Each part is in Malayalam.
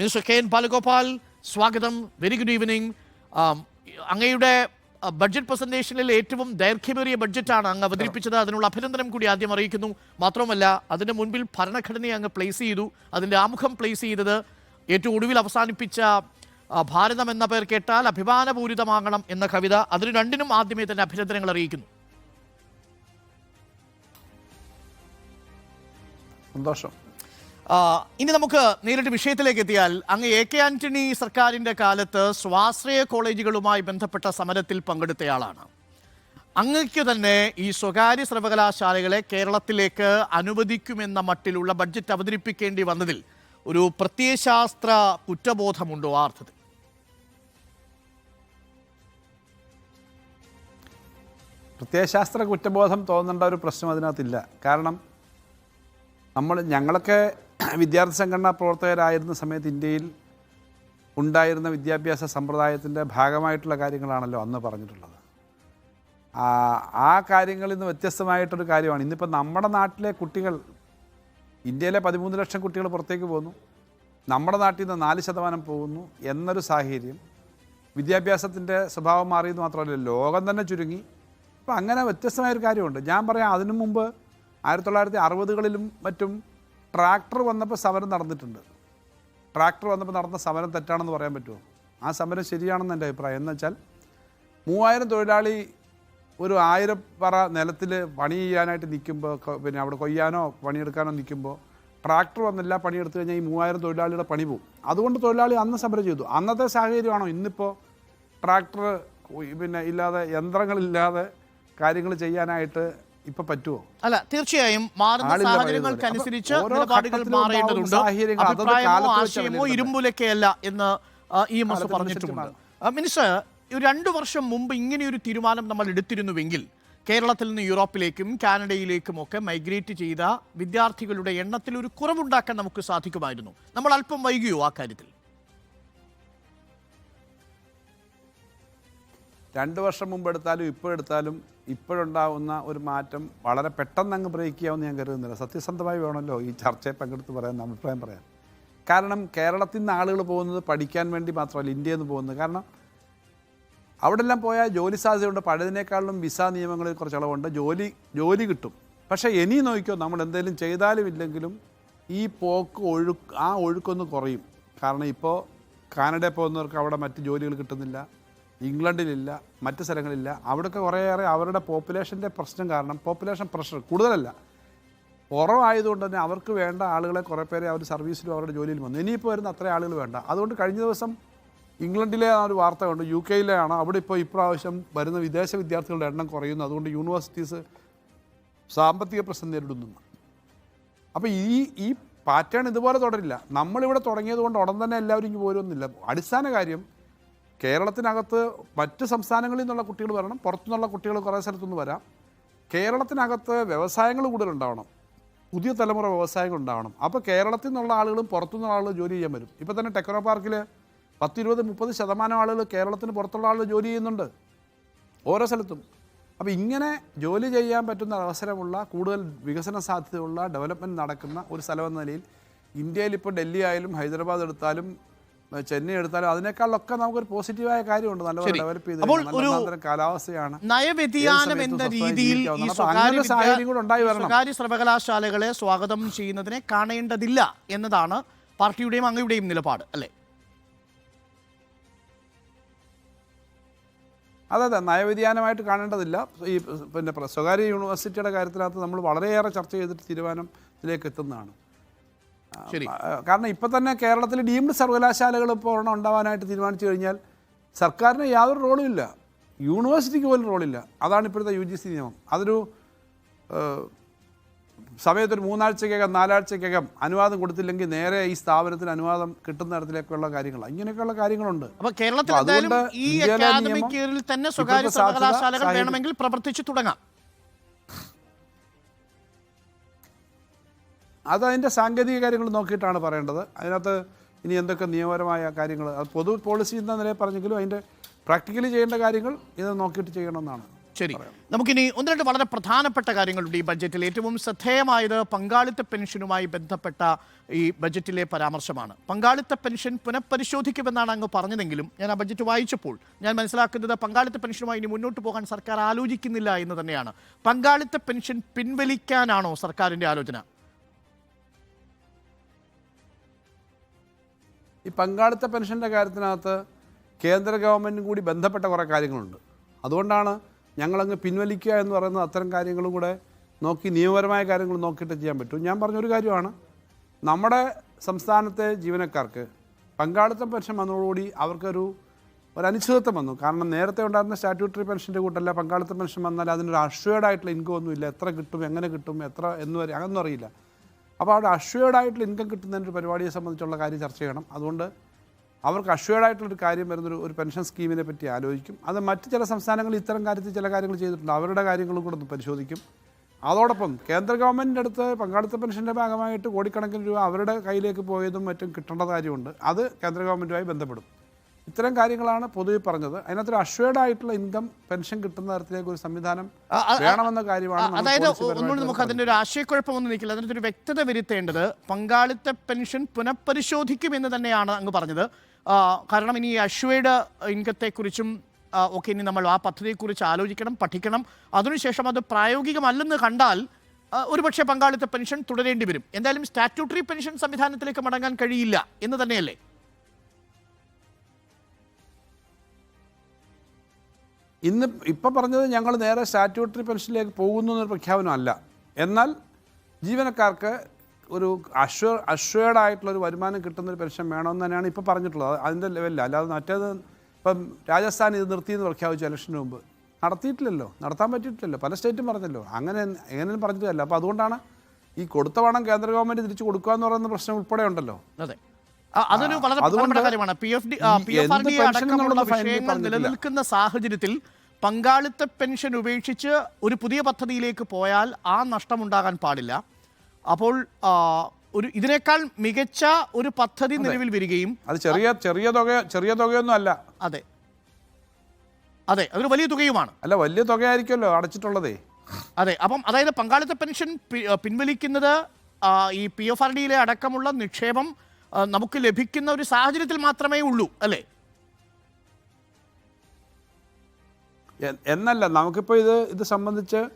മിനിസ്റ്റർ കെ എൻ ബാലഗോപാൽ സ്വാഗതം. വെരി ഗുഡ് ഈവനിങ് അങ്ങയുടെ ബഡ്ജറ്റ് പ്രസന്റേഷനിൽ ഏറ്റവും ദൈർഘ്യമേറിയ ബഡ്ജറ്റാണ് അങ്ങ് അവതരിപ്പിച്ചത്. അതിനുള്ള അഭിനന്ദനം കൂടി ആദ്യം അറിയിക്കുന്നു. മാത്രമല്ല അതിന് മുൻപിൽ ഭരണഘടനയെ അങ്ങ് പ്ലേസ് ചെയ്തു. അതിന്റെ ആമുഖം പ്ലേസ് ചെയ്തത് ഏറ്റവും ഒടുവിൽ അവസാനിപ്പിച്ച ഭാരതം എന്ന പേർ കേട്ടാൽ അഭിമാനപൂരിതമാകണം എന്ന കവിത. അതിന് രണ്ടിനും ആദ്യമേ തന്നെ അഭിനന്ദനങ്ങൾ അറിയിക്കുന്നു. സന്തോഷം. ഇനി നമുക്ക് നേരിട്ട് വിഷയത്തിലേക്ക് എത്തിയാൽ അങ്ങ് എ കെ ആന്റണി സർക്കാരിന്റെ കാലത്ത് സ്വാശ്രയ കോളേജുകളുമായി ബന്ധപ്പെട്ട സമരത്തിൽ പങ്കെടുത്തയാളാണ്. അങ്ങക്ക് തന്നെ ഈ സ്വകാര്യ സർവകലാശാലകളെ കേരളത്തിലേക്ക് അനുവദിക്കുമെന്ന മട്ടിലുള്ള ബഡ്ജറ്റ് അവതരിപ്പിക്കേണ്ടി വന്നതിൽ ഒരു പ്രത്യയശാസ്ത്ര കുറ്റബോധമുണ്ടോ ആ അർത്ഥത്തിൽ? പ്രത്യയശാസ്ത്ര കുറ്റബോധം തോന്നേണ്ട ഒരു പ്രശ്നം അതിനകത്തില്ല. കാരണം നമ്മൾ ഞങ്ങളൊക്കെ വിദ്യാർത്ഥി സംഘടനാ പ്രവർത്തകരായിരുന്ന സമയത്ത് ഇന്ത്യയിൽ ഉണ്ടായിരുന്ന വിദ്യാഭ്യാസ സമ്പ്രദായത്തിന്റെ ഭാഗമായിട്ടുള്ള കാര്യങ്ങളാണല്ലോ അന്ന് പറഞ്ഞിട്ടുള്ളത്. ആ കാര്യങ്ങളിൽ നിന്ന് വ്യത്യസ്തമായിട്ടൊരു കാര്യമാണ്. ഇന്നിപ്പോൾ നമ്മുടെ നാട്ടിലെ കുട്ടികൾ ഇന്ത്യയിലെ പതിമൂന്ന് ലക്ഷം കുട്ടികൾ പുറത്തേക്ക് പോകുന്നു നമ്മുടെ നാട്ടിൽ നിന്ന് നാല് ശതമാനം പോകുന്നു എന്നൊരു സാഹചര്യം വിദ്യാഭ്യാസത്തിന്റെ സ്വഭാവം മാറിയെന്ന് മാത്രമല്ല ലോകം തന്നെ ചുരുങ്ങി. അപ്പോൾ അങ്ങനെ വ്യത്യസ്തമായൊരു കാര്യമുണ്ട്. ഞാൻ പറയാം അതിനു മുമ്പ് ആയിരത്തി തൊള്ളായിരത്തി അറുപതുകളിലും മറ്റും ട്രാക്ടർ വന്നപ്പോൾ സമരം നടന്നിട്ടുണ്ട്. ട്രാക്ടർ വന്നപ്പോൾ നടന്ന സമരം തെറ്റാണെന്ന് പറയാൻ പറ്റുമോ? ആ സമരം ശരിയാണെന്ന് എന്റെ അഭിപ്രായം. എന്ന് വെച്ചാൽ മൂവായിരം തൊഴിലാളി ഒരു ആയിരം പറ നിലത്തിൽ പണി ചെയ്യാനായിട്ട് നിൽക്കുമ്പോൾ പിന്നെ അവിടെ കൊയ്യാനോ പണിയെടുക്കാനോ നിൽക്കുമ്പോൾ ട്രാക്ടർ വന്നില്ല പണിയെടുത്തു കഴിഞ്ഞാൽ ഈ മൂവായിരം തൊഴിലാളിയുടെ പണി പോകും അതുകൊണ്ട് തൊഴിലാളി അന്ന് സമരം ചെയ്തു. അന്നത്തെ സാഹചര്യമാണോ? ഇന്നിപ്പോൾ ട്രാക്ടർ പിന്നെ ഇല്ലാതെ യന്ത്രങ്ങളില്ലാതെ കാര്യങ്ങൾ ചെയ്യാനായിട്ട് ഇപ്പം പറ്റുമോ അല്ല തീർച്ചയായും മാറുന്ന സാഹചര്യങ്ങൾക്കനുസരിച്ച് നിലപാടുകൾ മാറേണ്ടതുണ്ട്. അഭിപ്രായമോ ആശയമോ ഇരുമ്പുലക്കയല്ല എന്ന് ഇ ഈ എസ് പറഞ്ഞിട്ടുണ്ട് പറഞ്ഞിട്ടുമുണ്ട്. മിനിസ്റ്റർ ഒരു രണ്ടു വർഷം മുമ്പ് ഇങ്ങനെയൊരു തീരുമാനം നമ്മൾ എടുത്തിരുന്നുവെങ്കിൽ കേരളത്തിൽ നിന്ന് യൂറോപ്പിലേക്കും കാനഡയിലേക്കും ഒക്കെ മൈഗ്രേറ്റ് ചെയ്ത വിദ്യാർത്ഥികളുടെ എണ്ണത്തിൽ ഒരു കുറവുണ്ടാക്കാൻ നമുക്ക് സാധിക്കുമായിരുന്നു. നമ്മൾ അല്പം വൈകിയോ ആ കാര്യത്തിൽ? രണ്ട് വർഷം മുമ്പ് എടുത്താലും ഇപ്പോൾ എടുത്താലും ഇപ്പോഴുണ്ടാവുന്ന ഒരു മാറ്റം വളരെ പെട്ടെന്ന് അങ്ങ് ബ്രേക്ക് ചെയ്യാമെന്ന് ഞാൻ കരുതുന്നില്ല. സത്യസന്ധമായി വേണമല്ലോ ഈ ചർച്ചയെ പങ്കെടുത്ത് പറയാൻ അഭിപ്രായം പറയാൻ. കാരണം കേരളത്തിൽ നിന്ന് ആളുകൾ പോകുന്നത് പഠിക്കാൻ വേണ്ടി മാത്രമല്ല ഇന്ത്യയിൽ നിന്ന് പോകുന്നത്. കാരണം അവിടെ എല്ലാം പോയാൽ ജോലി സാധ്യതയുണ്ട്. പഴയതിനേക്കാളും വിസ നിയമങ്ങളിൽ കുറച്ച് അളവുണ്ട്. ജോലി ജോലി കിട്ടും. പക്ഷേ ഇനി നോക്കിയോ നമ്മൾ എന്തെങ്കിലും ചെയ്താലും ഇല്ലെങ്കിലും ഈ പോക്ക് ഒഴുക്ക് ആ ഒഴുക്കൊന്ന് കുറയും. കാരണം ഇപ്പോൾ കാനഡയിൽ പോകുന്നവർക്ക് അവിടെ മറ്റ് ജോലികൾ കിട്ടുന്നില്ല. ഇംഗ്ലണ്ടിലില്ല മറ്റ് സ്ഥലങ്ങളില്ല. അവിടെയൊക്കെ കുറേയേറെ അവരുടെ പോപ്പുലേഷന്റെ പ്രശ്നം കാരണം പോപ്പുലേഷൻ പ്രഷർ കൂടുതലല്ല. കുറവായതുകൊണ്ട് തന്നെ അവർക്ക് വേണ്ട ആളുകളെ കുറേ പേരെ അവർ സർവീസിലും അവരുടെ ജോലിയിലും വന്നു. ഇനിയിപ്പോൾ വരുന്ന അത്ര ആളുകൾ വേണ്ട. അതുകൊണ്ട് കഴിഞ്ഞ ദിവസം ഇംഗ്ലണ്ടിലെ ആ ഒരു വാർത്ത കണ്ടു. യു കെയിലെയാണ് അവിടെ ഇപ്പോൾ ഇപ്രാവശ്യം വരുന്ന വിദേശ വിദ്യാർത്ഥികളുടെ എണ്ണം കുറയുന്നു അതുകൊണ്ട് യൂണിവേഴ്സിറ്റീസ് സാമ്പത്തിക പ്രശ്നം നേരിടുന്നു. അപ്പോൾ ഈ ഈ പാറ്റേൺ ഇതുപോലെ തുടരില്ല. നമ്മളിവിടെ തുടങ്ങിയത് കൊണ്ട് ഉടൻ തന്നെ എല്ലാവരും ഇങ്ങ് പോരുമെന്നില്ല. അടിസ്ഥാന കാര്യം കേരളത്തിനകത്ത് മറ്റ് സംസ്ഥാനങ്ങളിൽ നിന്നുള്ള കുട്ടികൾ വരണം പുറത്തുനിന്നുള്ള കുട്ടികൾ കുറേ സ്ഥലത്തുനിന്ന് വരാം. കേരളത്തിനകത്ത് വ്യവസായങ്ങൾ കൂടുതലുണ്ടാവണം. പുതിയ തലമുറ വ്യവസായങ്ങൾ ഉണ്ടാവണം. അപ്പോൾ കേരളത്തിൽ നിന്നുള്ള ആളുകളും പുറത്തുനിന്നുള്ള ആളുകൾ ജോലി ചെയ്യാൻ വരും. ഇപ്പോൾ തന്നെ ടെക്നോ പാർക്കിൽ പത്തിരുപത് മുപ്പത് ശതമാനം ആളുകൾ കേരളത്തിന് പുറത്തുള്ള ആളുകൾ ജോലി ചെയ്യുന്നുണ്ട്. ഓരോ സ്ഥലത്തും. അപ്പോൾ ഇങ്ങനെ ജോലി ചെയ്യാൻ പറ്റുന്ന അവസരമുള്ള കൂടുതൽ വികസന സാധ്യതയുള്ള ഡെവലപ്മെന്റ് നടക്കുന്ന ഒരു സ്ഥലമെന്ന നിലയിൽ ഇന്ത്യയിൽ ഇപ്പോൾ ഡൽഹി ആയാലും ഹൈദരാബാദ് എടുത്താലും ചെന്നൈ എടുത്താലും അതിനേക്കാളൊക്കെ നമുക്കൊരു പോസിറ്റീവായ കാര്യമുണ്ട്. നല്ല ഡെവലപ്പ് ചെയ്ത് കാലാവസ്ഥയാണ്. നയവ്യതിയാനം എന്ന രീതിയിൽ. സ്വകാര്യ സർവകലാശാലകളെ സ്വാഗതം ചെയ്യുന്നതിനെ കാണേണ്ടതില്ല എന്നതാണ് പാർട്ടിയുടെയും അങ്ങയുടെയും നിലപാട് അല്ലേ? അതെ അതെ. നയവ്യതിയാനമായിട്ട് കാണേണ്ടതില്ല. ഈ പിന്നെ സ്വകാര്യ യൂണിവേഴ്സിറ്റിയുടെ കാര്യത്തിനകത്ത് നമ്മൾ വളരെയേറെ ചർച്ച ചെയ്തിട്ട് തീരുമാനത്തിലേക്ക് എത്തുന്നതാണ്. ശരി. കാരണം ഇപ്പം തന്നെ കേരളത്തിൽ ഡീംഡ് സർവകലാശാലകൾ ഇപ്പോൾ ഒരെണ്ണം ഉണ്ടാവാനായിട്ട് തീരുമാനിച്ചു കഴിഞ്ഞാൽ സർക്കാരിന് യാതൊരു റോളും ഇല്ല. യൂണിവേഴ്സിറ്റിക്ക് പോലും റോളില്ല. അതാണ് ഇപ്പോഴത്തെ യു ജി സി നിയമം. അതൊരു സമയത്തൊരു മൂന്നാഴ്ചക്കകം നാലാഴ്ചക്കകം അനുവാദം കൊടുത്തില്ലെങ്കിൽ നേരെ ഈ സ്ഥാപനത്തിന് അനുവാദം കിട്ടുന്ന തരത്തിലേക്കുള്ള കാര്യങ്ങളാണ് ഇങ്ങനെയൊക്കെയുള്ള കാര്യങ്ങളുണ്ട്. അപ്പോൾ കേരളത്തിൽ തന്നെ സ്വകാര്യ സർവകലാശാലകൾ വേണമെങ്കിൽ പ്രവർത്തിച്ചു തുടങ്ങാം. അത് അതിന്റെ സാങ്കേതിക കാര്യങ്ങൾ നോക്കിയിട്ടാണ് പറയേണ്ടത്. അതിനകത്ത് ഇനി എന്തൊക്കെ നിയമപരമായ കാര്യങ്ങൾ അത് പൊതു പോളിസി എന്ന നിലയിൽ പറഞ്ഞെങ്കിലും അതിന്റെ പ്രാക്ടിക്കലി ചെയ്യേണ്ട കാര്യങ്ങൾ ഇത് നോക്കിയിട്ട് ചെയ്യണമെന്നാണ് ശരി. നമുക്കിനി ഒന്ന് രണ്ട് വളരെ പ്രധാനപ്പെട്ട കാര്യങ്ങളുണ്ട് ഈ ബഡ്ജറ്റിൽ ഏറ്റവും ശ്രദ്ധേയമായത് പങ്കാളിത്ത പെൻഷനുമായി ബന്ധപ്പെട്ട ഈ ബഡ്ജറ്റിലെ പരാമർശമാണ്. പങ്കാളിത്ത പെൻഷൻ പുനഃപരിശോധിക്കുമെന്നാണ് അങ്ങ് പറഞ്ഞതെങ്കിലും ഞാൻ ആ ബഡ്ജറ്റ് വായിച്ചപ്പോൾ ഞാൻ മനസ്സിലാക്കുന്നത് പങ്കാളിത്ത പെൻഷനുമായി ഇനി മുന്നോട്ട് പോകാൻ സർക്കാർ ആലോചിക്കുന്നില്ല എന്ന് തന്നെയാണ്. പങ്കാളിത്ത പെൻഷൻ പിൻവലിക്കാനാണോ സർക്കാരിന്റെ ആലോചന? ഈ പങ്കാളിത്ത പെൻഷന്റെ കാര്യത്തിനകത്ത് കേന്ദ്ര ഗവൺമെന്റും കൂടി ബന്ധപ്പെട്ട കുറേ കാര്യങ്ങളുണ്ട്. അതുകൊണ്ടാണ് ഞങ്ങളങ്ങ് പിൻവലിക്കുക എന്ന് പറയുന്നത് അത്തരം കാര്യങ്ങളും കൂടെ നോക്കി നിയമപരമായ കാര്യങ്ങൾ നോക്കിയിട്ട് ചെയ്യാൻ പറ്റും. ഞാൻ പറഞ്ഞൊരു കാര്യമാണ്. നമ്മുടെ സംസ്ഥാനത്തെ ജീവനക്കാർക്ക് പങ്കാളിത്ത പെൻഷൻ വന്നതോടുകൂടി അവർക്കൊരു ഒരു അനിശ്ചിതത്വം വന്നു. കാരണം നേരത്തെ ഉണ്ടായിരുന്ന സ്റ്റാറ്റ്യൂട്ടറി പെൻഷന്റെ കൂട്ടല്ല പങ്കാളിത്ത പെൻഷൻ വന്നാൽ അതിനൊരു അഷ്വേർഡ് ആയിട്ടുള്ള ഇൻകം ഒന്നുമില്ല. എത്ര കിട്ടും എങ്ങനെ കിട്ടും എത്ര എന്ന് വരെ അതൊന്നും അറിയില്ല. അപ്പോൾ അവിടെ അഷ്വേർഡായിട്ടുള്ള ഇൻകം കിട്ടുന്നതിന്റെ ഒരു പരിപാടിയെ സംബന്ധിച്ചുള്ള കാര്യം ചർച്ച ചെയ്യണം. അതുകൊണ്ട് അവർക്ക് അഷ്വേർഡായിട്ടുള്ളൊരു കാര്യം വരുന്നൊരു ഒരു പെൻഷൻ സ്കീമിനെ പറ്റി ആലോചിക്കും. അത് മറ്റ് ചില സംസ്ഥാനങ്ങൾ ഇത്തരം കാര്യത്തിൽ ചില കാര്യങ്ങൾ ചെയ്തിട്ടുണ്ട്. അവരുടെ കാര്യങ്ങളും കൂടെ ഒന്ന് പരിശോധിക്കും. അതോടൊപ്പം കേന്ദ്ര ഗവൺമെന്റിന്റെ അടുത്ത് പങ്കാളിത്ത പെൻഷന്റെ ഭാഗമായിട്ട് കോടിക്കണക്കിന് രൂപ അവരുടെ കയ്യിലേക്ക് പോയതും മറ്റും കിട്ടേണ്ട കാര്യമുണ്ട്. അത് കേന്ദ്ര ഗവൺമെന്റുമായി ബന്ധപ്പെടും. ഇത്തരം കാര്യങ്ങളാണ് പൊതുവെ പറഞ്ഞത്. അതിനകത്തൊരു അഷ്വേർഡ് ആയിട്ടുള്ള ഇൻകം പെൻഷൻ കിട്ടുന്ന തരത്തിലേക്ക് ഒരു സംവിധാനം വേണമെന്ന കാര്യമാണ് അതായത് ഒന്നുകൂടി നമുക്ക് അതിന്റെ ഒരു ആശയക്കുഴപ്പമൊന്നും നിൽക്കില്ല. അതിനകത്ത് ഒരു വ്യക്തത വരുത്തേണ്ടത് പങ്കാളിത്ത പെൻഷൻ പുനഃപരിശോധിക്കും എന്ന് തന്നെയാണ് അങ്ങ് പറഞ്ഞത്. കാരണം ഇനി അശ്വയുടെ ഇൻകത്തെക്കുറിച്ചും ഒക്കെ ഇനി നമ്മൾ ആ പദ്ധതിയെക്കുറിച്ച് ആലോചിക്കണം പഠിക്കണം. അതിനുശേഷം അത് പ്രായോഗികമല്ലെന്ന് കണ്ടാൽ ഒരുപക്ഷെ പങ്കാളിത്ത പെൻഷൻ തുടരേണ്ടി വരും. എന്തായാലും സ്റ്റാറ്റ്യൂട്ടറി പെൻഷൻ സംവിധാനത്തിലേക്ക് മടങ്ങാൻ കഴിയില്ല എന്ന് തന്നെയല്ലേ? ഇന്ന് ഇപ്പം പറഞ്ഞത് ഞങ്ങൾ നേരെ സ്റ്റാറ്റ്യൂട്ടറി പെൻഷനിലേക്ക് പോകുന്നു എന്നൊരു പ്രഖ്യാപനമല്ല. എന്നാൽ ജീവനക്കാർക്ക് ഒരു അഷ്വർ അഷ്വേർഡ് ആയിട്ടുള്ള ഒരു വരുമാനം കിട്ടുന്നൊരു പെൻഷൻ വേണമെന്ന് തന്നെയാണ് ഇപ്പോൾ പറഞ്ഞിട്ടുള്ളത്. അത് അതിന്റെ ലെവലിൽ അല്ലാതെ മറ്റേത് ഇപ്പം രാജസ്ഥാൻ ഇത് നിർത്തിയെന്ന് പ്രഖ്യാപിച്ചു ഇലക്ഷന് മുമ്പ്. നടത്തിയിട്ടില്ലല്ലോ. നടത്താൻ പറ്റിയിട്ടില്ലല്ലോ. പല സ്റ്റേറ്റും പറഞ്ഞല്ലോ. അങ്ങനെ എങ്ങനെയും പറഞ്ഞിട്ടില്ല അപ്പോൾ അതുകൊണ്ടാണ് ഈ കൊടുത്ത പണം കേന്ദ്ര ഗവൺമെന്റ് തിരിച്ചു കൊടുക്കുക എന്ന് പറയുന്ന പ്രശ്നം ഉൾപ്പെടെ ഉണ്ടല്ലോ. അതെ. അതൊരു വളരെ പ്രധാനപ്പെട്ട കാര്യമാണ്. P F D P F R D അടക്കമുള്ള വിഷയങ്ങൾ നിലനിൽക്കുന്ന സാഹചര്യത്തിൽ പങ്കാളിത്ത പെൻഷൻ ഉപേക്ഷിച്ച് ഒരു പുതിയ പദ്ധതിയിലേക്ക് പോയാൽ ആ നഷ്ടമുണ്ടാകാൻ പാടില്ല. അപ്പോൾ ഒരു ഇതിനേക്കാൾ മികച്ച ഒരു പദ്ധതി നിലവിൽ വരികയും അത് ചെറിയ ചെറിയ തുക ചെറിയ തുകയൊന്നും അല്ല. അതെ. അതെ അതൊരു വലിയ തുകയുമാണ്. അല്ല വലിയ തുകയായിരിക്കുമല്ലോ അടച്ചിട്ടുള്ളതേ. അതെ അപ്പം അതായത് പങ്കാളിത്ത പെൻഷൻ പിൻവലിക്കുന്നത് ഈ പി എഫ് ആർ ഡിയിലെ അടക്കമുള്ള നിക്ഷേപം നമുക്ക് ലഭിക്കുന്ന ഒരു സാഹചര്യത്തിൽ മാത്രമേ ഉള്ളൂ അല്ലേ? എന്നല്ല നമുക്കിപ്പോൾ ഇത് ഇത് സംബന്ധിച്ച്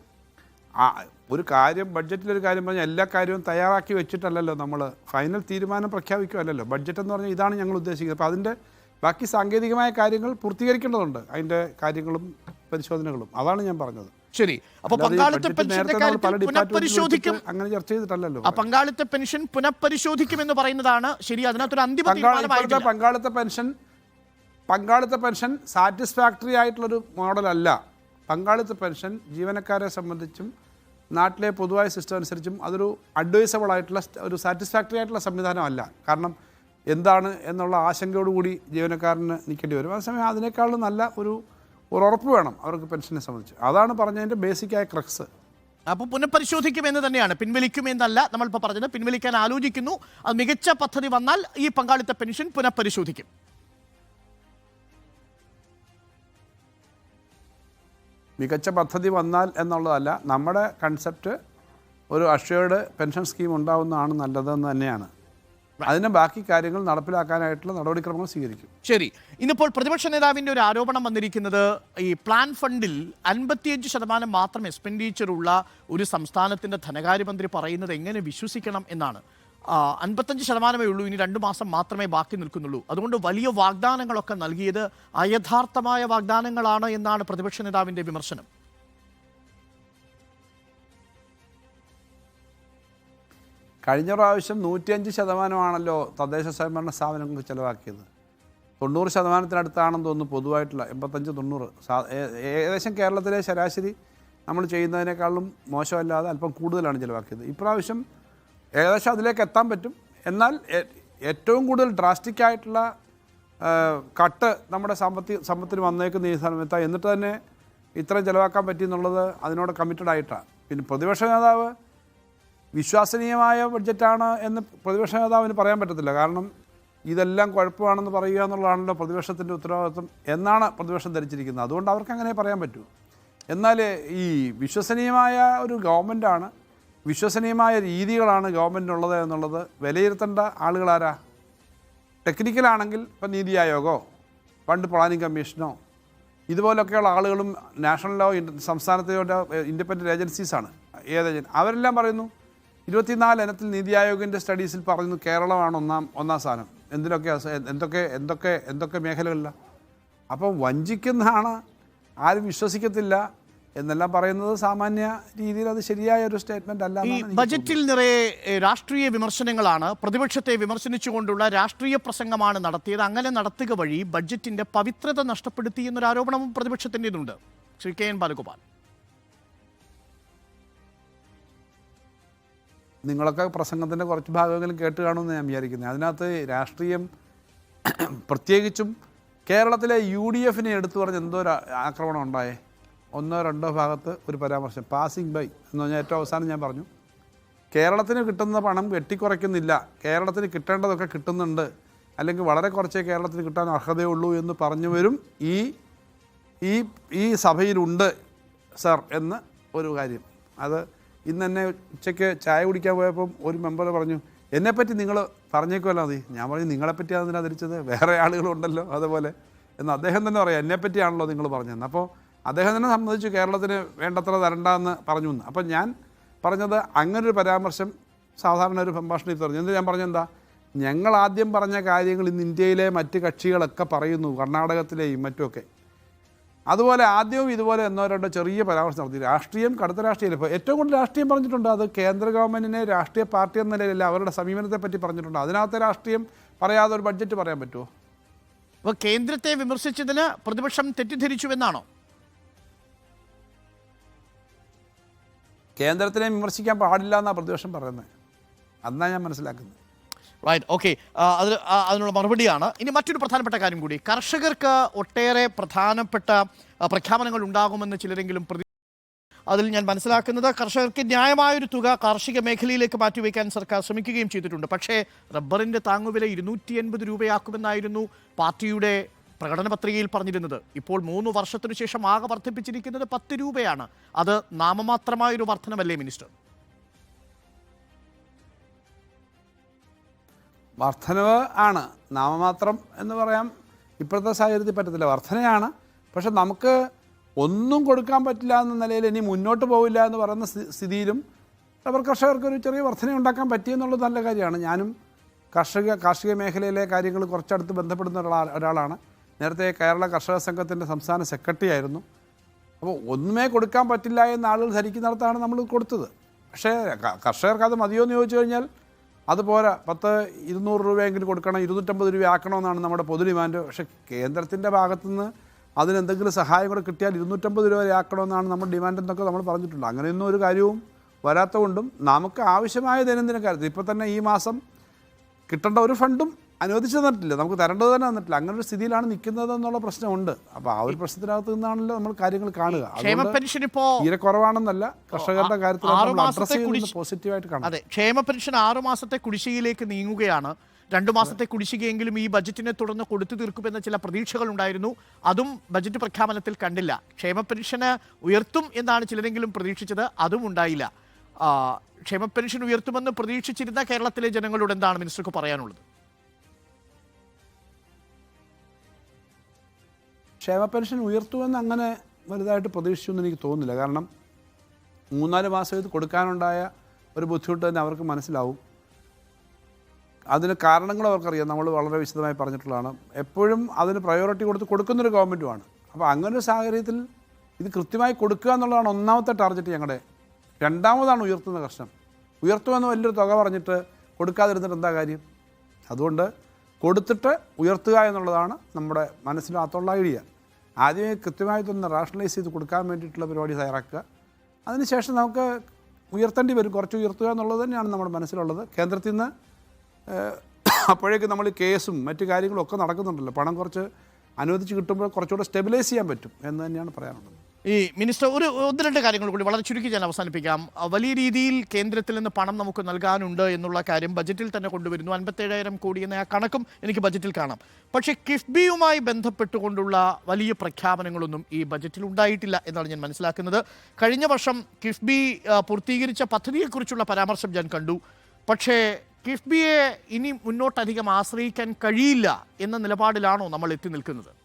ഒരു കാര്യം ബഡ്ജറ്റിലൊരു കാര്യം പറഞ്ഞാൽ എല്ലാ കാര്യവും തയ്യാറാക്കി വെച്ചിട്ടല്ലല്ലോ നമ്മൾ ഫൈനൽ തീരുമാനം പ്രഖ്യാപിക്കുമല്ലോ ബഡ്ജറ്റ് എന്ന് പറഞ്ഞാൽ ഇതാണ് ഞങ്ങൾ ഉദ്ദേശിക്കുന്നത്. അപ്പോൾ അതിന്റെ ബാക്കി സാങ്കേതികമായ കാര്യങ്ങൾ പൂർത്തീകരിക്കേണ്ടതുണ്ട്. അതിന്റെ കാര്യങ്ങളും പരിശോധനകളും. അതാണ് ഞാൻ പറഞ്ഞത്. ശരി. അപ്പൊ പങ്കാളിത്ത പെൻഷന്റെ കാര്യത്തിൽ പുനഃപരിശോധിക്കും. അങ്ങനെ ചർച്ച ചെയ്തിട്ടല്ലല്ലോ. ആ പങ്കാളിത്ത പെൻഷൻ പുനഃപരിശോധിക്കും എന്ന് പറയുന്നതാണ്. ശരി അതിനകത്തൊരു അന്തിമ തീരുമാനമായിട്ട് പങ്കാളിത്ത പെൻഷൻ പങ്കാളിത്ത പെൻഷൻ സാറ്റിസ്ഫാക്ടറി ആയിട്ടുള്ളൊരു മോഡലല്ല. പങ്കാളിത്ത പെൻഷൻ ജീവനക്കാരെ സംബന്ധിച്ചും നാട്ടിലെ പൊതുവായ സിസ്റ്റം അനുസരിച്ചും അതൊരു അഡ്വൈസബിൾ ആയിട്ടുള്ള ഒരു സാറ്റിസ്ഫാക്ടറി ആയിട്ടുള്ള സംവിധാനമല്ല. കാരണം എന്താണ് എന്നുള്ള ആശങ്കയോടുകൂടി ജീവനക്കാരന് നിൽക്കേണ്ടി വരും. അതേസമയം അതിനേക്കാളും നല്ല ഒരു ഒരു ഉറപ്പ് വേണം അവർക്ക് പെൻഷനെ സംബന്ധിച്ച്. അതാണ് പറഞ്ഞതിന്റെ ബേസിക്കായ ക്രക്സ്. അപ്പോൾ പുനഃപരിശോധിക്കുമെന്ന് തന്നെയാണ് പിൻവലിക്കുമെന്നല്ല നമ്മളിപ്പോൾ പറഞ്ഞത് പിൻവലിക്കാൻ ആലോചിക്കുന്നു. അത് മികച്ച പദ്ധതി വന്നാൽ ഈ പങ്കാളിത്ത പെൻഷൻ പുനഃപരിശോധിക്കും. മികച്ച പദ്ധതി വന്നാൽ എന്നുള്ളതല്ല നമ്മുടെ കൺസെപ്റ്റ് ഒരു അക്ഷയുടെ പെൻഷൻ സ്കീം ഉണ്ടാവുന്നതാണ് നല്ലതെന്ന് തന്നെയാണ്. അതിന് ബാക്കി കാര്യങ്ങൾ നടപ്പിലാക്കാനായിട്ടുള്ള നടപടിക്രമങ്ങൾ സ്വീകരിക്കും. ശരി. ഇന്നിപ്പോൾ പ്രതിപക്ഷ നേതാവിന്റെ ഒരു ആരോപണം വന്നിരിക്കുന്നത് ഈ പ്ലാൻ ഫണ്ടിൽ അൻപത്തിയഞ്ച് ശതമാനം മാത്രം എക്സ്പെൻഡിച്ചർ ഉള്ള ഒരു സംസ്ഥാനത്തിന്റെ ധനകാര്യമന്ത്രി പറയുന്നത് എങ്ങനെ വിശ്വസിക്കണം എന്നാണ്. അൻപത്തഞ്ച് ശതമാനമേ ഉള്ളൂ ഇനി രണ്ടു മാസം മാത്രമേ ബാക്കി നിൽക്കുന്നുള്ളൂ. അതുകൊണ്ട് വലിയ വാഗ്ദാനങ്ങളൊക്കെ നൽകിയത് അയഥാർത്ഥമായ വാഗ്ദാനങ്ങളാണ് എന്നാണ് പ്രതിപക്ഷ നേതാവിന്റെ വിമർശനം. കഴിഞ്ഞ പ്രാവശ്യം നൂറ്റിയഞ്ച് ശതമാനമാണല്ലോ തദ്ദേശ സ്വയംഭരണ സ്ഥാപനങ്ങൾക്ക് ചിലവാക്കിയത്. തൊണ്ണൂറ് ശതമാനത്തിനടുത്താണെന്ന് തോന്നുന്നു പൊതുവായിട്ടുള്ള എൺപത്തഞ്ച് തൊണ്ണൂറ്. ഏകദേശം കേരളത്തിലെ ശരാശരി നമ്മൾ ചെയ്യുന്നതിനേക്കാളും മോശമല്ലാതെ അല്പം കൂടുതലാണ് ചിലവാക്കിയത്. ഇപ്രാവശ്യം ഏകദേശം അതിലേക്ക് എത്താൻ പറ്റും. എന്നാൽ ഏറ്റവും കൂടുതൽ ഡ്രാസ്റ്റിക് ആയിട്ടുള്ള കട്ട് നമ്മുടെ സമ്പത്തി സമ്പത്തിന് വന്നേക്കുന്ന ഈ സമയത്താണ് എന്നിട്ട് തന്നെ ഇത്രയും ചിലവാക്കാൻ പറ്റി എന്നുള്ളത് അതിനോട് കമ്മിറ്റഡ് ആയിട്ടാണ് പിന്നെ പ്രതിപക്ഷ നേതാവ് വിശ്വസനീയമായ ബഡ്ജറ്റാണ് എന്ന് പ്രതിപക്ഷ നേതാവിന് പറയാൻ പറ്റത്തില്ല. കാരണം ഇതെല്ലാം കുഴപ്പമാണെന്ന് പറയുക എന്നുള്ളതാണല്ലോ പ്രതിപക്ഷത്തിന്റെ ഉത്തരവാദിത്വം എന്നാണ് പ്രതിപക്ഷം ധരിച്ചിരിക്കുന്നത്. അതുകൊണ്ട് അവർക്ക് അങ്ങനെ പറയാൻ പറ്റൂ. എന്നാൽ ഈ വിശ്വസനീയമായ ഒരു ഗവൺമെന്റാണ് വിശ്വസനീയമായ രീതികളാണ് ഗവൺമെന്റിനുള്ളത് എന്നുള്ളത് വിലയിരുത്തേണ്ട ആളുകളാരാ? ടെക്നിക്കലാണെങ്കിൽ ഇപ്പം നീതി ആയോഗോ? പണ്ട് പ്ലാനിംഗ് കമ്മീഷനോ? ഇതുപോലൊക്കെയുള്ള ആളുകളും നാഷണലോ സംസ്ഥാനത്തെയോ സംസ്ഥാനത്തെ ഇൻഡിപെൻഡന്റ് ഏജൻസീസാണ്. ഏത് ഏജൻ അവരെല്ലാം പറയുന്നു ഇരുപത്തിനാല് ഇനത്തിൽ നീതി ആയോഗിന്റെ സ്റ്റഡീസിൽ പറയുന്നു കേരളമാണ് ഒന്നാം ഒന്നാം സ്ഥാനം. എന്തിനൊക്കെ എന്തൊക്കെ എന്തൊക്കെ എന്തൊക്കെ മേഖലകളിലാണ് അപ്പം വഞ്ചിക്കുന്നതാണ് ആരും വിശ്വസിക്കത്തില്ല എന്നെല്ലാം പറയുന്നത് സാമാന്യ രീതിയിൽ അത് ശരിയായ ഒരു സ്റ്റേറ്റ്മെന്റ് അല്ല ഈ ബജറ്റിൽ നിറയെ രാഷ്ട്രീയ വിമർശനങ്ങളാണ് പ്രതിപക്ഷത്തെ വിമർശിച്ചുകൊണ്ടുള്ള രാഷ്ട്രീയ പ്രസംഗമാണ് നടത്തിയത്. അങ്ങനെ നടത്തുക വഴി ബജറ്റിന്റെ പവിത്രത നഷ്ടപ്പെടുത്തി എന്നൊരു ആരോപണവും പ്രതിപക്ഷത്തിന്റെതുണ്ട്. Shri K N Balagopal. നിങ്ങളൊക്കെ പ്രസംഗത്തിന്റെ കുറച്ച് ഭാഗമെങ്കിലും കേട്ട് കാണുമെന്ന് ഞാൻ വിചാരിക്കുന്നത് അതിനകത്ത് രാഷ്ട്രീയം പ്രത്യേകിച്ചും കേരളത്തിലെ യു ഡി എഫിനെ എടുത്തു പറഞ്ഞ് എന്തോ ഒരു ആക്രമണം ഉണ്ടായേ? ഒന്നോ രണ്ടോ ഭാഗത്ത് ഒരു പരാമർശം. പാസിംഗ് ബൈ എന്ന് പറഞ്ഞാൽ ഏറ്റവും അവസാനം ഞാൻ പറഞ്ഞു. കേരളത്തിന് കിട്ടുന്ന പണം വെട്ടിക്കുറയ്ക്കുന്നില്ല. കേരളത്തിന് കിട്ടേണ്ടതൊക്കെ കിട്ടുന്നുണ്ട്. അല്ലെങ്കിൽ വളരെ കുറച്ചേ കേരളത്തിന് കിട്ടാൻ അർഹതയുള്ളൂ എന്ന് പറഞ്ഞവരും ഈ ഈ ഈ സഭയിലുണ്ട് സർ എന്ന് ഒരു കാര്യം. അത് ഇന്ന് എന്നെ ഉച്ചയ്ക്ക് ചായ കുടിക്കാൻ പോയപ്പം ഒരു മെമ്പർ പറഞ്ഞു എന്നെപ്പറ്റി നിങ്ങൾ പറഞ്ഞേക്കുമല്ലോ മതി ഞാൻ പറഞ്ഞു നിങ്ങളെപ്പറ്റിയാണ് അതിനാ ധരിച്ചത്? വേറെ ആളുകളുണ്ടല്ലോ അതുപോലെ. എന്ന് അദ്ദേഹം തന്നെ പറയാം എന്നെപ്പറ്റിയാണല്ലോ നിങ്ങൾ പറഞ്ഞതെന്ന് അപ്പോൾ അദ്ദേഹം തന്നെ സംബന്ധിച്ച് കേരളത്തിന് വേണ്ടത്ര തരണ്ടെന്ന് പറഞ്ഞു എന്ന്. അപ്പം ഞാൻ പറഞ്ഞത് അങ്ങനൊരു പരാമർശം സാധാരണ ഒരു സംഭാഷണത്തിൽ പറഞ്ഞു. എന്നിട്ട് ഞാൻ പറഞ്ഞെന്താ ഞങ്ങൾ ആദ്യം പറഞ്ഞ കാര്യങ്ങൾ ഇന്ന് ഇന്ത്യയിലെ മറ്റ് കക്ഷികളൊക്കെ പറയുന്നു കർണാടകത്തിലെയും മറ്റുമൊക്കെ. അതുപോലെ ആദ്യവും ഇതുപോലെ എന്നോ രണ്ടോ ചെറിയ പരാമർശം നടത്തി രാഷ്ട്രീയം കടുത്ത രാഷ്ട്രീയം ഇപ്പോൾ ഏറ്റവും കൂടുതൽ രാഷ്ട്രീയം പറഞ്ഞിട്ടുണ്ട് അത് കേന്ദ്ര ഗവൺമെന്റിനെ രാഷ്ട്രീയ പാർട്ടി എന്ന നിലയിലല്ല അവരുടെ സമീപനത്തെ പറ്റി പറഞ്ഞിട്ടുണ്ട്. അതിനകത്തെ രാഷ്ട്രീയം പറയാതെ ഒരു ബഡ്ജറ്റ് പറയാൻ പറ്റുമോ അപ്പോൾ കേന്ദ്രത്തെ വിമർശിച്ചതിന് പ്രതിപക്ഷം തെറ്റിദ്ധരിച്ചുവെന്നാണോ? കേന്ദ്രത്തിനെ വിമർശിക്കാൻ പാടില്ല എന്നാണ് പ്രതിപക്ഷം പറയുന്നത്. അന്നാണ് ഞാൻ മനസ്സിലാക്കുന്നത്. റൈറ്റ് ഓക്കെ അത് അതിനുള്ള മറുപടിയാണ്. ഇനി മറ്റൊരു പ്രധാനപ്പെട്ട കാര്യം കൂടി. കർഷകർക്ക് ഒട്ടേറെ പ്രധാനപ്പെട്ട പ്രഖ്യാപനങ്ങൾ ഉണ്ടാകുമെന്ന് ചിലരെങ്കിലും പ്രതി അതിൽ ഞാൻ മനസ്സിലാക്കുന്നത് കർഷകർക്ക് ന്യായമായൊരു തുക കാർഷിക മേഖലയിലേക്ക് മാറ്റിവെക്കാൻ സർക്കാർ ശ്രമിക്കുകയും ചെയ്തിട്ടുണ്ട്. പക്ഷേ റബ്ബറിന്റെ താങ്ങുവില ഇരുന്നൂറ്റി എൺപത് രൂപയാക്കുമെന്നായിരുന്നു പാർട്ടിയുടെ പ്രകടന പത്രികയിൽ പറഞ്ഞിരുന്നത്. ഇപ്പോൾ മൂന്ന് വർഷത്തിനു ശേഷം ആകെ വർദ്ധിപ്പിച്ചിരിക്കുന്നത് പത്ത് രൂപയാണ്. അത് നാമമാത്രമായൊരു വർധനമല്ലേ മിനിസ്റ്റർ? വർധനവ് ആണ്. നാമമാത്രം എന്ന് പറയാം. ഇപ്പോഴത്തെ സാഹചര്യത്തിൽ പറ്റത്തില്ല. വർധനയാണ്. പക്ഷെ നമുക്ക് ഒന്നും കൊടുക്കാൻ പറ്റില്ല എന്ന നിലയിൽ ഇനി മുന്നോട്ട് പോവില്ല എന്ന് പറയുന്ന സ്ഥിതിയിലും റബ്ബർ കർഷകർക്ക് ഒരു ചെറിയ വർധന ഉണ്ടാക്കാൻ പറ്റിയെന്നുള്ളത് നല്ല കാര്യമാണ്. ഞാനും കർഷക കാർഷിക മേഖലയിലെ കാര്യങ്ങൾ കുറച്ചടുത്ത് ബന്ധപ്പെടുന്ന ഒരാൾ ഒരാളാണ്. നേരത്തെ കേരള കർഷക സംഘത്തിന്റെ സംസ്ഥാന സെക്രട്ടറി ആയിരുന്നു. അപ്പോൾ ഒന്നുമേ കൊടുക്കാൻ പറ്റില്ല എന്ന് ആളുകൾ ധരിക്കുന്നിടത്താണ് നമ്മൾ കൊടുത്തത്. പക്ഷേ കർഷകർക്ക് അത് മതിയോ എന്ന് ചോദിച്ചു കഴിഞ്ഞാൽ അത് പോരാ പത്ത് ഇരുന്നൂറ് രൂപയെങ്കിലും കൊടുക്കണം ഇരുന്നൂറ്റമ്പത് രൂപ ആക്കണമെന്നാണ് നമ്മുടെ പൊതു ഡിമാൻഡ്. പക്ഷേ കേന്ദ്രത്തിന്റെ ഭാഗത്തുനിന്ന് അതിനെന്തെങ്കിലും സഹായം കൂടെ കിട്ടിയാൽ ഇരുന്നൂറ്റമ്പത് രൂപ ആക്കണമെന്നാണ് നമ്മുടെ ഡിമാൻഡ് എന്നൊക്കെ നമ്മൾ പറഞ്ഞിട്ടുണ്ട്. അങ്ങനെയൊന്നും ഒരു കാര്യവും വരാത്തതുകൊണ്ടും നമുക്ക് ആവശ്യമായ ദൈനംദിന കാര്യത്തിൽ ഇപ്പോൾ തന്നെ ഈ മാസം കിട്ടേണ്ട ഒരു ഫണ്ടും അനുവദിച്ചു തന്നിട്ടില്ല. നമുക്ക് തരേണ്ടത് തന്നെ തന്നിട്ടില്ല. അങ്ങനെ ഒരു സ്ഥിതിയിലാണ് നിൽക്കുന്നത് എന്നുള്ള പ്രശ്നമുണ്ട്. അപ്പോൾ ആ ഒരു പ്രശ്നത്തിനകത്ത് നിന്നാണല്ലോ നമ്മൾ കാര്യങ്ങൾ കാണുക. ക്ഷേമ പെൻഷൻ തീരെ കുറവാണെന്നല്ല. കർഷകരുടെ കാര്യത്തിൽ ആറ് നമ്മൾ അഡ്രസ് ചെയ്യുന്നത് പോസിറ്റീവായിട്ട് കാണാം അതെ ക്ഷേമ പെൻഷൻ ആറു മാസത്തെ കുടിശ്ശികയിലേക്ക് നീങ്ങുകയാണ്. രണ്ടു മാസത്തെ കുടിശ്ശികയെങ്കിലും ഈ ബജറ്റിനെ തുടർന്ന് കൊടുത്തു തീർക്കുമെന്ന ചില പ്രതീക്ഷകൾ ഉണ്ടായിരുന്നു. അതും ബജറ്റ് പ്രഖ്യാപനത്തിൽ കണ്ടില്ല. ക്ഷേമ പെൻഷന് ഉയർത്തും എന്നാണ് ചിലരെങ്കിലും പ്രതീക്ഷിച്ചത്. അതും ഉണ്ടായില്ല. ക്ഷേമ പെൻഷൻ ഉയർത്തുമെന്ന് പ്രതീക്ഷിച്ചിരുന്ന കേരളത്തിലെ ജനങ്ങളോട് എന്താണ് മിനിസ്റ്റർക്ക് പറയാനുള്ളത്? ക്ഷേമ പെൻഷൻ ഉയർത്തുമെന്ന് അങ്ങനെ വലുതായിട്ട് പ്രതീക്ഷിച്ചൊന്നും എനിക്ക് തോന്നുന്നില്ല. കാരണം മൂന്നാൽ മാസം ഇത് കൊടുക്കാനുണ്ടായ ഒരു ബുദ്ധിമുട്ട് തന്നെ അവർക്ക് മനസ്സിലാവും. അതിന് കാരണങ്ങൾ അവർക്കറിയാം. നമ്മൾ വളരെ വിശദമായി പറഞ്ഞിട്ടുള്ളതാണ്. എപ്പോഴും അതിന് പ്രയോറിറ്റി കൊടുത്ത് കൊടുക്കുന്നൊരു ഗവൺമെന്റുമാണ് അപ്പോൾ അങ്ങനെ സാഹചര്യത്തിൽ ഇത് കൃത്യമായി കൊടുക്കുക എന്നുള്ളതാണ് ഒന്നാമത്തെ ടാർഗറ്റ് ഞങ്ങളുടെ രണ്ടാമതാണ് ഉയർത്തുന്ന പ്രശ്നം ഉയർത്തുമെന്ന് വലിയൊരു തുക പറഞ്ഞിട്ട് കൊടുക്കാതിരുന്നിട്ട് എന്താ കാര്യം? അതുകൊണ്ട് കൊടുത്തിട്ട് ഉയർത്തുക എന്നുള്ളതാണ് നമ്മുടെ മനസ്സിനകത്തുള്ള ഐഡിയ ആദ്യമേ കൃത്യമായിട്ടൊന്ന് റാഷണലൈസ് ചെയ്ത് കൊടുക്കാൻ വേണ്ടിയിട്ടുള്ള പരിപാടി തയ്യാറാക്കുക. അതിനുശേഷം നമുക്ക് ഉയർത്തേണ്ടി വരും. കുറച്ച് ഉയർത്തുക എന്നുള്ളത് തന്നെയാണ് നമ്മുടെ മനസ്സിലുള്ളത്. കേന്ദ്രത്തിൽ നിന്ന് അപ്പോഴേക്ക് നമ്മൾ കേസും മറ്റു കാര്യങ്ങളും ഒക്കെ നടക്കുന്നുണ്ടല്ലോ. പണം കുറച്ച് അനുവദിച്ച് കിട്ടുമ്പോൾ കുറച്ചുകൂടെ സ്റ്റെബിലൈസ് ചെയ്യാൻ പറ്റും എന്ന് തന്നെയാണ് പറയാനുള്ളത്. ഈ മിനിസ്റ്റർ ഒരു ഒന്ന് രണ്ട് കാര്യങ്ങൾ കൂടി വളരെ ചുരുക്കി ഞാൻ അവസാനിപ്പിക്കാം. വലിയ രീതിയിൽ കേന്ദ്രത്തിൽ നിന്ന് പണം നമുക്ക് നൽകാനുണ്ട് എന്നുള്ള കാര്യം ബജറ്റിൽ തന്നെ കൊണ്ടുവരുന്നു. അൻപത്തേഴായിരം കോടി എന്ന ആ കണക്കും എനിക്ക് ബജറ്റിൽ കാണാം. പക്ഷേ കിഫ്ബിയുമായി ബന്ധപ്പെട്ടുകൊണ്ടുള്ള വലിയ പ്രഖ്യാപനങ്ങളൊന്നും ഈ ബജറ്റിൽ ഉണ്ടായിട്ടില്ല എന്നാണ് ഞാൻ മനസ്സിലാക്കുന്നത്. കഴിഞ്ഞ വർഷം കിഫ്ബി പൂർത്തീകരിച്ച പദ്ധതിയെക്കുറിച്ചുള്ള പരാമർശം ഞാൻ കണ്ടു. പക്ഷേ കിഫ്ബിയെ ഇനി മുന്നോട്ടധികം ആശ്രയിക്കാൻ കഴിയില്ല എന്ന നിലപാടിലാണോ നമ്മൾ എത്തി നിൽക്കുന്നത്?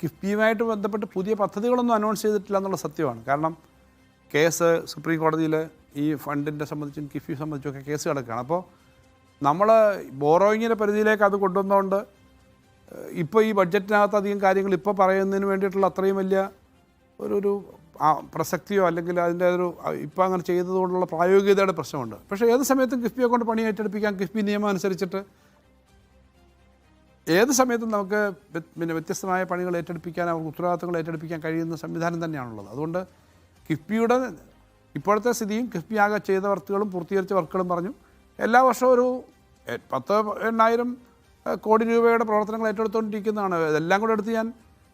കിഫ്ബിയുമായിട്ട് ബന്ധപ്പെട്ട് പുതിയ പദ്ധതികളൊന്നും അനൗൺസ് ചെയ്തിട്ടില്ല എന്നുള്ള സത്യമാണ്. കാരണം കേസ് സുപ്രീം കോടതിയിൽ ഈ ഫണ്ടിന്റെ സംബന്ധിച്ചും കിഫ്ബി സംബന്ധിച്ചൊക്കെ കേസ് കിടക്കുകയാണ്. അപ്പോൾ നമ്മൾ ബോറോയിങ്ങിന്റെ പരിധിയിലേക്ക് അത് കൊണ്ടുവന്നതുകൊണ്ട് ഇപ്പോൾ ഈ ബഡ്ജറ്റിനകത്ത് അധികം കാര്യങ്ങൾ ഇപ്പോൾ പറയുന്നതിന് വേണ്ടിയിട്ടുള്ള അത്രയും വലിയ ഒരു ഒരു പ്രസക്തിയോ അല്ലെങ്കിൽ അതിന്റെ ഒരു ഇപ്പോൾ അങ്ങനെ ചെയ്തതുകൊണ്ടുള്ള പ്രായോഗികതയുടെ പ്രശ്നമുണ്ട്. പക്ഷേ ഏത് സമയത്തും കിഫ്ബിയെ കൊണ്ട് പണി ഏറ്റെടുപ്പിക്കാൻ കിഫ്ബി നിയമം അനുസരിച്ചിട്ട് ഏത് സമയത്തും നമുക്ക് പിന്നെ വ്യത്യസ്തമായ പണികൾ ഏറ്റെടുപ്പിക്കാൻ അവർക്ക് ഉത്തരവാദിത്തങ്ങൾ ഏറ്റെടുപ്പിക്കാൻ കഴിയുന്ന സംവിധാനം തന്നെയാണുള്ളത്. അതുകൊണ്ട് കിഫ്ബിയുടെ ഇപ്പോഴത്തെ സ്ഥിതിയും കിഫ്ബി ആകെ ചെയ്ത വർക്കുകളും പൂർത്തീകരിച്ച വർക്കുകളും പറഞ്ഞു എല്ലാ വർഷവും ഒരു പത്ത് എണ്ണായിരം കോടി രൂപയുടെ പ്രവർത്തനങ്ങൾ ഏറ്റെടുത്തുകൊണ്ടിരിക്കുന്നതാണ്. ഇതെല്ലാം കൂടെ എടുത്ത് ഞാൻ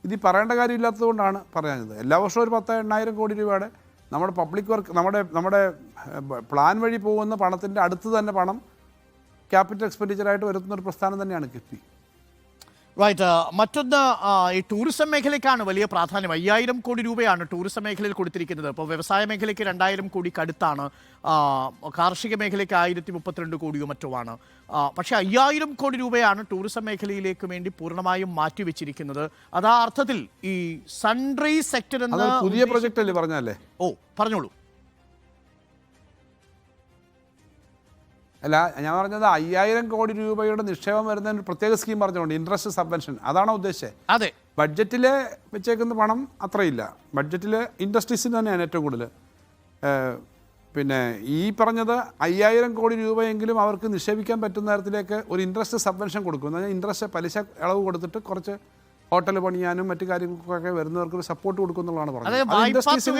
ഇത് പറയേണ്ട കാര്യമില്ലാത്തതുകൊണ്ടാണ് പറയുന്നത് എല്ലാ വർഷവും ഒരു പത്ത് എണ്ണായിരം കോടി രൂപയുടെ നമ്മുടെ പബ്ലിക് വർക്ക് നമ്മുടെ നമ്മുടെ പ്ലാൻ വഴി പോകുന്ന പണത്തിന്റെ അടുത്ത് തന്നെ പണം ക്യാപിറ്റൽ എക്സ്പെൻഡിച്ചറായിട്ട് വരുത്തുന്ന ഒരു പ്രസ്ഥാനം തന്നെയാണ് കിഫ്ബി. റൈറ്റ് മറ്റൊന്ന് ആ, ഈ ടൂറിസം മേഖലയ്ക്കാണ് വലിയ പ്രാധാന്യം. അയ്യായിരം കോടി രൂപയാണ് ടൂറിസം മേഖലയിൽ കൊടുത്തിരിക്കുന്നത്. ഇപ്പോൾ വ്യവസായ മേഖലയ്ക്ക് രണ്ടായിരം കോടിക്ക് അടുത്താണ് ആ, കാർഷിക മേഖലയ്ക്ക് ആയിരത്തി മുപ്പത്തിരണ്ട് കോടിയോ മറ്റുമാണ് പക്ഷേ അയ്യായിരം കോടി രൂപയാണ് ടൂറിസം മേഖലയിലേക്ക് വേണ്ടി പൂർണമായും മാറ്റിവെച്ചിരിക്കുന്നത് അത് ആ അർത്ഥത്തിൽ ഈ സൺറൈസ് സെക്ടർ എന്ന പുതിയ പ്രൊജക്റ്റ് അല്ലേ പറഞ്ഞല്ലേ ഓ പറഞ്ഞോളൂ. അല്ല ഞാൻ പറഞ്ഞത് അയ്യായിരം കോടി രൂപയുടെ നിക്ഷേപം വരുന്ന ഒരു പ്രത്യേക സ്കീം പറഞ്ഞുകൊണ്ട് ഇൻട്രസ്റ്റ് സബ്വെൻഷൻ അതാണോ ഉദ്ദേശിച്ചത്? അതെ. ബഡ്ജറ്റിൽ വെച്ചേക്കുന്ന പണം അത്രയില്ല. ബഡ്ജറ്റിൽ ഇൻഡസ്ട്രീസിന് തന്നെയാണ് ഏറ്റവും കൂടുതൽ. പിന്നെ ഈ പറഞ്ഞത് അയ്യായിരം കോടി രൂപയെങ്കിലും അവർക്ക് നിക്ഷേപിക്കാൻ പറ്റുന്ന തരത്തിലേക്ക് ഒരു ഇൻട്രസ്റ്റ് സബ്വെൻഷൻ കൊടുക്കും. എന്ന് പറഞ്ഞാൽ ഇൻട്രസ്റ്റ് പലിശ ഇളവ് കൊടുത്തിട്ട് കുറച്ച് ഹോട്ടൽ പണിയാനും മറ്റു കാര്യങ്ങൾക്കൊക്കെ വരുന്നവർക്ക് ഒരു സപ്പോർട്ട് കൊടുക്കും എന്നുള്ളതാണ് പറഞ്ഞത്. ഇൻഡസ്ട്രീസിനും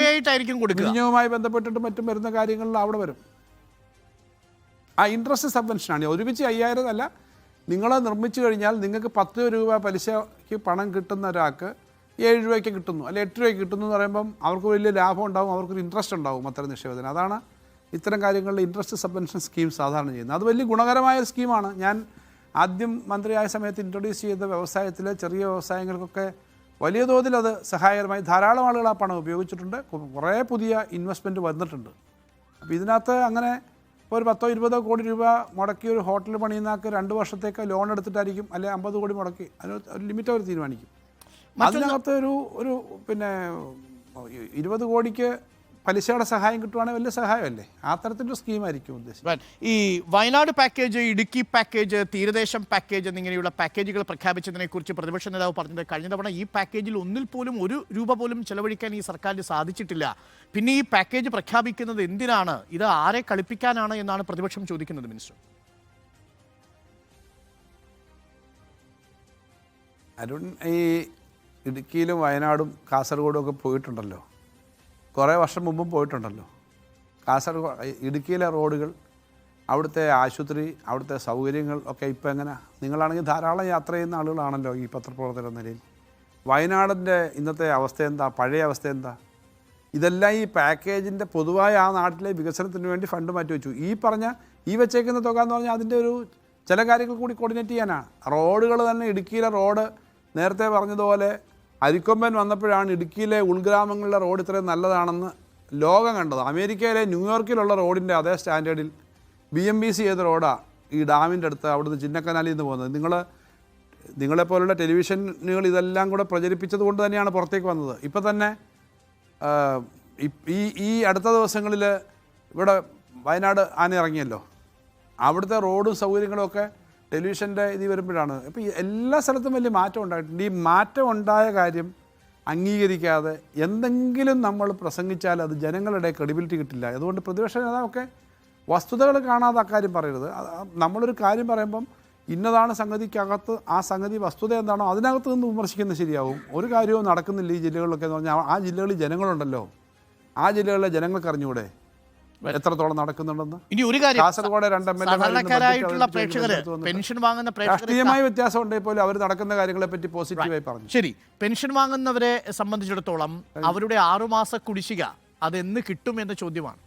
ബന്ധപ്പെട്ടിട്ട് മറ്റും വരുന്ന കാര്യങ്ങളിൽ അവിടെ വരും. ആ ഇൻട്രസ്റ്റ് സബ്വെൻഷനാണ് ഒരുമിച്ച് അയ്യായിരം അല്ല നിങ്ങൾ നിർമ്മിച്ചു കഴിഞ്ഞാൽ നിങ്ങൾക്ക് പത്ത് രൂപ പലിശയ്ക്ക് പണം കിട്ടുന്ന ഒരാൾക്ക് ഏഴ് രൂപയ്ക്ക് കിട്ടുന്നു. അല്ലെ എട്ട് രൂപയ്ക്ക് കിട്ടുന്നു എന്ന് പറയുമ്പം അവർക്ക് വലിയ ലാഭം ഉണ്ടാവും അവർക്കൊരു ഇൻട്രസ്റ്റ് ഉണ്ടാവും അത്തരം നിക്ഷേപത്തിന്. അതാണ് ഇത്തരം കാര്യങ്ങളിൽ ഇൻട്രസ്റ്റ് സബ്വെൻഷൻ സ്കീം സാധാരണ ചെയ്യുന്നത്. അത് വലിയ ഗുണകരമായ സ്കീമാണ് ഞാൻ ആദ്യം മന്ത്രിയായ സമയത്ത് ഇൻട്രൊഡ്യൂസ് ചെയ്ത വ്യവസായത്തിലെ ചെറിയ വ്യവസായങ്ങൾക്കൊക്കെ വലിയ തോതിൽ അത് സഹായകരമായി ധാരാളം ആളുകൾ ആ പണം ഉപയോഗിച്ചിട്ടുണ്ട്. കുറേ പുതിയ ഇൻവെസ്റ്റ്മെന്റ് വന്നിട്ടുണ്ട്. അപ്പോൾ ഇതിനകത്ത് അങ്ങനെ ഇപ്പോൾ ഒരു പത്തോ ഇരുപതോ കോടി രൂപ മുടക്കി ഒരു ഹോട്ടൽ പണിയുന്നാക്ക് രണ്ട് വർഷത്തേക്ക് ലോൺ എടുത്തിട്ടായിരിക്കും അല്ലെങ്കിൽ അമ്പത് കോടി മുടക്കി. അതിന് ഒരു ലിമിറ്റ് അവർ തീരുമാനിക്കും. അതിനകത്ത് ഒരു ഒരു പിന്നെ ഇരുപത് കോടിക്ക് പലിശയുടെ സഹായം കിട്ടുവാണെങ്കിൽ വലിയ സഹായമല്ലേ? ആ തരത്തിലൊരു സ്കീമായിരിക്കും ഉദ്ദേശിച്ചത്. ഈ വയനാട് പാക്കേജ് ഇടുക്കി പാക്കേജ് തീരദേശം പാക്കേജ് എന്നിങ്ങനെയുള്ള പാക്കേജുകൾ പ്രഖ്യാപിച്ചതിനെ കുറിച്ച് പ്രതിപക്ഷ നേതാവ് പറഞ്ഞത് കഴിഞ്ഞ തവണ ഈ പാക്കേജിൽ ഒന്നിൽ പോലും ഒരു രൂപ പോലും ചെലവഴിക്കാൻ ഈ സർക്കാരിന് സാധിച്ചിട്ടില്ല. പിന്നെ ഈ പാക്കേജ് പ്രഖ്യാപിക്കുന്നത് എന്തിനാണ്? ഇത് ആരെ കളിപ്പിക്കാനാണ് എന്നാണ് പ്രതിപക്ഷം ചോദിക്കുന്നത് മിനിസ്റ്റർ. അരുൺ ഈ ഇടുക്കിയിലും വയനാടും കാസർഗോഡും ഒക്കെ പോയിട്ടുണ്ടല്ലോ. കുറേ വർഷം മുമ്പും പോയിട്ടുണ്ടല്ലോ. കാസർഗോഡ് ഇടുക്കിയിലെ റോഡുകൾ അവിടുത്തെ ആശുപത്രി അവിടുത്തെ സൗകര്യങ്ങൾ ഒക്കെ ഇപ്പോൾ എങ്ങനെ? നിങ്ങളാണെങ്കിൽ ധാരാളം യാത്ര ചെയ്യുന്ന ആളുകളാണല്ലോ ഈ പത്രപ്രവർത്തകർ എന്ന നിലയിൽ. വയനാടിന്റെ ഇന്നത്തെ അവസ്ഥ എന്താ? പഴയ അവസ്ഥ എന്താ? ഇതെല്ലാം ഈ പാക്കേജിന്റെ പൊതുവായ ആ നാട്ടിലെ വികസനത്തിന് വേണ്ടി ഫണ്ട് മാറ്റി വെച്ചു. ഈ പറഞ്ഞ ഈ വെച്ചേക്കുന്ന തുക എന്ന് പറഞ്ഞാൽ അതിന്റെ ഒരു ചില കാര്യങ്ങൾ കൂടി കോർഡിനേറ്റ് ചെയ്യാനാണ് റോഡുകൾ തന്നെ ഇടുക്കിയിലെ റോഡ് നേരത്തെ പറഞ്ഞതുപോലെ അരിക്കൊമ്പൻ വന്നപ്പോഴാണ് ഇടുക്കിയിലെ ഉൾഗ്രാമങ്ങളിലെ റോഡ് ഇത്രയും നല്ലതാണെന്ന് ലോകം കണ്ടത്. അമേരിക്കയിലെ ന്യൂയോർക്കിലുള്ള റോഡിന്റെ അതേ സ്റ്റാൻഡേർഡിൽ ബി എം ബി സി ചെയ്ത റോഡാണ് ഈ ഡാമിന്റെ അടുത്ത് അവിടുന്ന് ചിന്നക്കനാലിൽ നിന്ന് പോകുന്നത്. നിങ്ങൾ നിങ്ങളെപ്പോലുള്ള ടെലിവിഷനുകൾ ഇതെല്ലാം കൂടെ പ്രചരിപ്പിച്ചത് കൊണ്ട് തന്നെയാണ് പുറത്തേക്ക് വന്നത്. ഇപ്പം തന്നെ ഈ ഈ അടുത്ത ദിവസങ്ങളിൽ ഇവിടെ വയനാട് ആന ഇറങ്ങിയല്ലോ. അവിടുത്തെ റോഡും സൗകര്യങ്ങളും ഒക്കെ ടെലിവിഷന്റെ ഇത് വരുമ്പോഴാണ്. അപ്പോൾ എല്ലാ സ്ഥലത്തും വലിയ മാറ്റം ഉണ്ടായിട്ടുണ്ട്. ഈ മാറ്റം ഉണ്ടായ കാര്യം അംഗീകരിക്കാതെ എന്തെങ്കിലും നമ്മൾ പ്രസംഗിച്ചാൽ അത് ജനങ്ങളുടെ ക്രെഡിബിലിറ്റി കിട്ടില്ല. അതുകൊണ്ട് പ്രതിപക്ഷ നേതാവൊക്കെ വസ്തുതകൾ കാണാതെ അക്കാര്യം പറയരുത്. നമ്മളൊരു കാര്യം പറയുമ്പം ഇന്നതാണ് സംഗതിക്കകത്ത് ആ സംഗതി വസ്തുത എന്താണോ അതിനകത്ത് നിന്ന് വിമർശിക്കുന്നത് ശരിയാവും. ഒരു കാര്യവും നടക്കുന്നില്ല ഈ ജില്ലകളിലൊക്കെ എന്ന് പറഞ്ഞാൽ ആ ജില്ലകളിൽ ജനങ്ങളുണ്ടല്ലോ. ആ ജില്ലകളിലെ ജനങ്ങൾക്ക് അറിഞ്ഞൂടെ എത്രത്തോളം നടക്കുന്നുണ്ടെന്ന്? ഇനി ഒരു കാര്യം കാസർഗോഡ് രണ്ട് എം എൽ സാധാരണക്കാരായിട്ടുള്ള പ്രേക്ഷകര് പെൻഷൻ വാങ്ങുന്ന പ്രേക്ഷകർ രാഷ്ട്രീയമായ വ്യത്യാസം ഉണ്ടെങ്കിൽ പോലും അവർ നടക്കുന്ന കാര്യങ്ങളെ പറ്റി പോസിറ്റീവായി പറഞ്ഞു. ശരി. പെൻഷൻ വാങ്ങുന്നവരെ സംബന്ധിച്ചിടത്തോളം അവരുടെ ആറുമാസ കുടിശ്ശിക അതെന്ന് കിട്ടും എന്ന ചോദ്യമാണ്.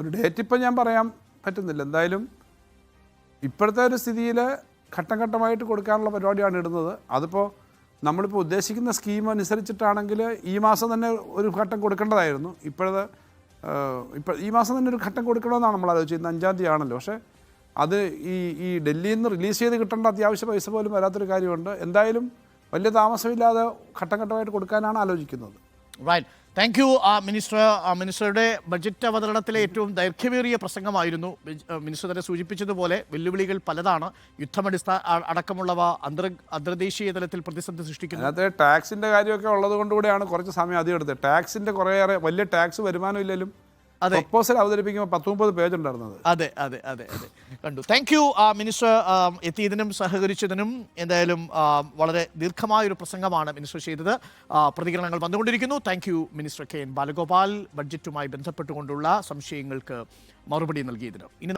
ഒരു ഡേറ്റ് ഇപ്പം ഞാൻ പറയാൻ പറ്റുന്നില്ല. എന്തായാലും ഇപ്പോഴത്തെ ഒരു സ്ഥിതിയിൽ ഘട്ടം ഘട്ടമായിട്ട് കൊടുക്കാനുള്ള പരിപാടിയാണ് ഇടുന്നത്. അതിപ്പോൾ നമ്മളിപ്പോൾ ഉദ്ദേശിക്കുന്ന സ്കീം അനുസരിച്ചിട്ടാണെങ്കിൽ ഈ മാസം തന്നെ ഒരു ഘട്ടം കൊടുക്കേണ്ടതായിരുന്നു. ഇപ്പോഴത്തെ ഇപ്പോൾ ഈ മാസം തന്നെ ഒരു ഘട്ടം കൊടുക്കണമെന്നാണ് നമ്മൾ ആലോചിക്കുന്നത് അഞ്ചാം തീയതി ആണല്ലോ പക്ഷേ അത് ഈ ഈ ഡൽഹിയിൽ നിന്ന് റിലീസ് ചെയ്ത് കിട്ടേണ്ട അത്യാവശ്യ പൈസ പോലും വരാത്തൊരു കാര്യമുണ്ട്. എന്തായാലും വലിയ താമസമില്ലാതെ ഘട്ടം ഘട്ടമായിട്ട് കൊടുക്കാനാണ് ആലോചിക്കുന്നത്. റൈറ്റ് താങ്ക് യു മിനിസ്റ്റർ ആ, മിനിസ്റ്ററുടെ ബജറ്റ് അവതരണത്തിലെ ഏറ്റവും ദൈർഘ്യമേറിയ പ്രസംഗമായിരുന്നു. ആ, മിനിസ്റ്റർ തന്നെ സൂചിപ്പിച്ചതുപോലെ വെല്ലുവിളികൾ പലതാണ്. യുദ്ധമടിസ്ഥാന അടക്കമുള്ളവ അന്തർ അന്തർദേശീയ തലത്തിൽ പ്രതിസന്ധി സൃഷ്ടിക്കുന്നു. അതിനകത്ത് ടാക്സിന്റെ കാര്യമൊക്കെ ഉള്ളത് കൊണ്ടുകൂടെയാണ് കുറച്ച് സമയം അധികം എടുത്തത്. ടാക്സിന്റെ കുറേയേറെ വലിയ ടാക്സ് വരുമാനം ഇല്ലെങ്കിലും. പ്രപ്പോസൽ അവതരിപ്പിക്കുമ്പോൾ പത്ത് മുപ്പത് പേജ് ഉണ്ടായിരുന്നത്. അതെ അതെ അതെ അതെ. കണ്ടു. താങ്ക് യു മിനിസ്റ്റർ എത്തിയതിനും സഹകരിച്ചതിനും എന്തായാലും വളരെ ദീർഘമായ ഒരു പ്രസംഗമാണ് മിനിസ്റ്റർ ചെയ്തത്. പ്രതികരണങ്ങൾ വന്നുകൊണ്ടിരിക്കുന്നു. Thank you minister K N Balagopal. ബഡ്ജറ്റുമായി ബന്ധപ്പെട്ടുകൊണ്ടുള്ള സംശയങ്ങൾക്ക് മറുപടി നൽകിയതിന്. ഇനി